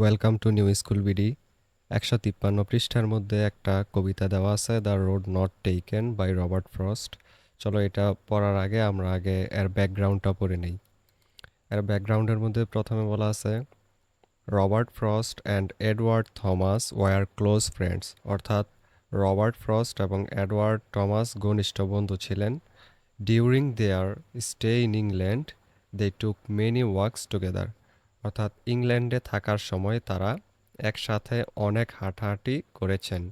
Welcome to New School BD. একশো তিপ্পান্ন পৃষ্ঠার মধ্যে একটা কবিতা দেওয়া আছে, the road not taken by Robert Frost. চলো এটা পড়ার আগে আমরা আগে এর ব্যাকগ্রাউন্ডটা পড়ে নেই। এর ব্যাকগ্রাউন্ডের মধ্যে প্রথমে বলা আছে, Robert Frost and Edward Thomas were close friends. অর্থাৎ রবার্ট ফ্রস্ট এবং এডওয়ার্ড টমাস ঘনিষ্ঠ বন্ধু ছিলেন। During their stay in England, they took many walks together. অর্থাৎ ইংল্যান্ডে থাকার সময় তারা একসাথে অনেক হাঁটাহাঁটি করেছেন।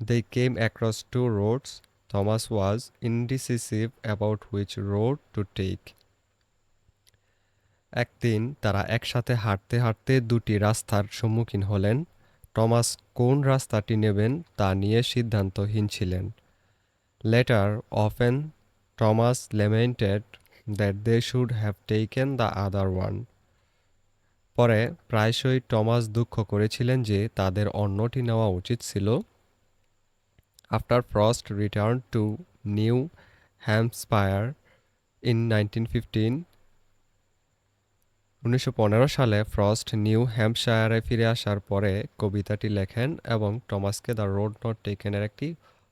They came across two roads Thomas was indecisive about which road to take একদিন তারা একসাথে হাঁটতে হাঁটতে দুটি রাস্তার সম্মুখীন হলেন। টমাস কোন রাস্তাটি নেবেন তা নিয়ে সিদ্ধান্তহীন ছিলেন। Later often Thomas lamented that they should have taken the other one পরে প্রায়শই টমাস দুঃখ করেছিলেন যে তাদের অন্যটি নেওয়া উচিত ছিল। After Frost return to New Hampshire in nineteen fifteen উনিশশো পনেরো সালে ফ্রস্ট নিউ হ্যাম্পশায়ারে ফিরে আসার পরে কবিতাটি লেখেন এবং টমাসকে দ্য রোড নট টেকেনের একটি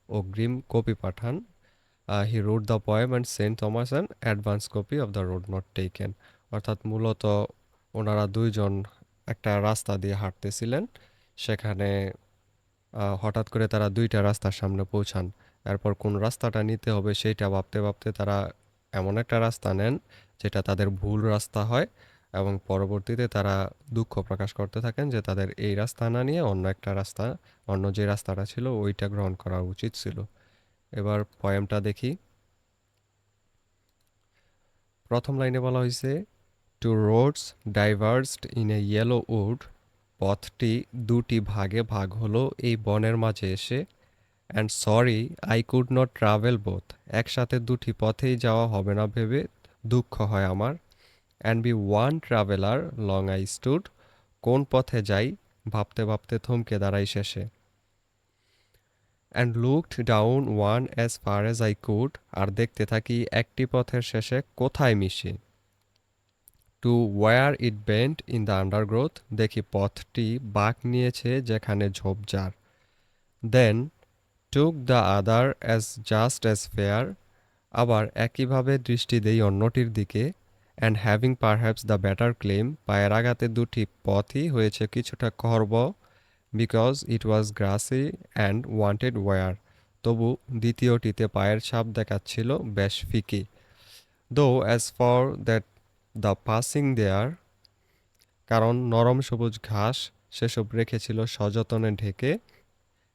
অগ্রিম copy Pathaan. He wrote the poem and sent Thomas and advance copy of the road not taken অর্থাৎ মূলত ওনারা দুইজন একটা রাস্তা দিয়ে হাঁটতেছিলেন। সেখানে হঠাৎ করে তারা দুইটা রাস্তার সামনে পৌঁছান। এরপর কোন রাস্তাটা নিতে হবে সেইটা ভাবতে ভাবতে তারা এমন একটা রাস্তা নেন যেটা তাদের ভুল রাস্তা হয় এবং পরবর্তীতে তারা দুঃখ প্রকাশ করতে থাকেন যে তাদের এই রাস্তা না নিয়ে অন্য একটা রাস্তা, অন্য যে রাস্তাটা ছিল ওইটা গ্রহণ করা উচিত ছিল। এবার পয়েমটা দেখি। প্রথম লাইনে বলা হয়েছে two roads diverged in a yellow wood পথটি দুটি ভাগে ভাগ হলো এই বনের মাঝে এসে। And sorry I could not travel both একসাথে দুটি পথেই যাওয়া হবে না ভেবে দুঃখ হয় আমার। And be one traveller long I stood কোন পথে যাই, ভাবতে ভাবতে থমকে দাঁড়াই শেষে। And looked down one as far as I could আর দেখতে থাকি একটি পথের শেষে কোথায় মিশি। To where it bent in the undergrowth দেখি পথটি বাঁক নিয়েছে যেখানে ঝোপঝাড় then took the other as just as fair আবার একইভাবে দৃষ্টি দেই অন্যটির দিকে and having perhaps the better claim পায়ের আঘাতে দুটি পথই হয়েছে কিছুটা খর্ব because it was grassy and wanted wear তবু দ্বিতীয়টিতে পায়ের ছাপ দেখাচ্ছিল বেশ ফিকি। Though as for that the passing there কারণ নরম সবুজ ঘাস সেসব রেখেছিল সযতনে ঢেকে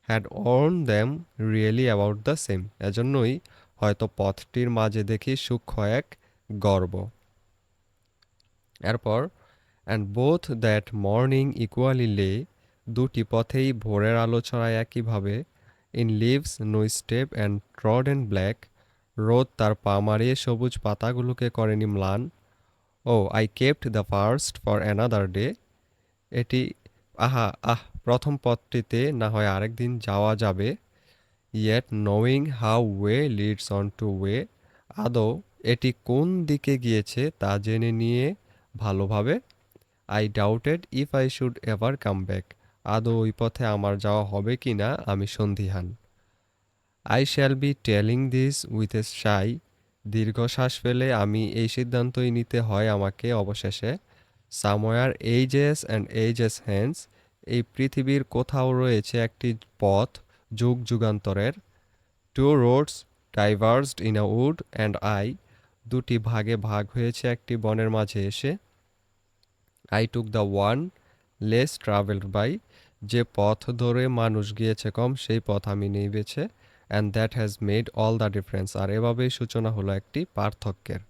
had worn them really about the same এজন্যই হয়তো পথটির মাঝে দেখি সূক্ষ্ম এক গর্ব। এরপর and both that morning equally lay দুটি পথেই ভোরের আলো ছড়ায় একইভাবে in leaves no step and trod and black রোদ তার পা মারিয়ে সবুজ পাতাগুলোকে করেনি ম্লান ও I kept the first for another day এটি, আহা, আহ, প্রথম পথটিতে না হয় আরেকদিন যাওয়া যাবে। Yet knowing how way leads on to way আদৌ এটি কোন দিকে গিয়েছে তা জেনে নিয়ে ভালোভাবে I doubted if I should ever come back আদৌ ওই পথে আমার যাওয়া হবে কি না আমি সন্ধিহান I shall be telling this with a sigh দীর্ঘশ্বাস ফেলে আমি এই সিদ্ধান্তই নিতে হয় আমাকে অবশেষে। Somewhere ages and ages hence এই পৃথিবীর কোথাও রয়েছে একটি পথ যুগ যুগান্তরের। Two roads diverged in a wood and I দুটি ভাগে ভাগ হয়েছে একটি বনের মাঝে এসে। I took the one less travelled by যে পথ ধরে মানুষ গিয়েছে কম, সেই পথ আমি নেই বেছে। And that has made all the difference আর এভাবেই সূচনা হলো একটি পার্থক্যের।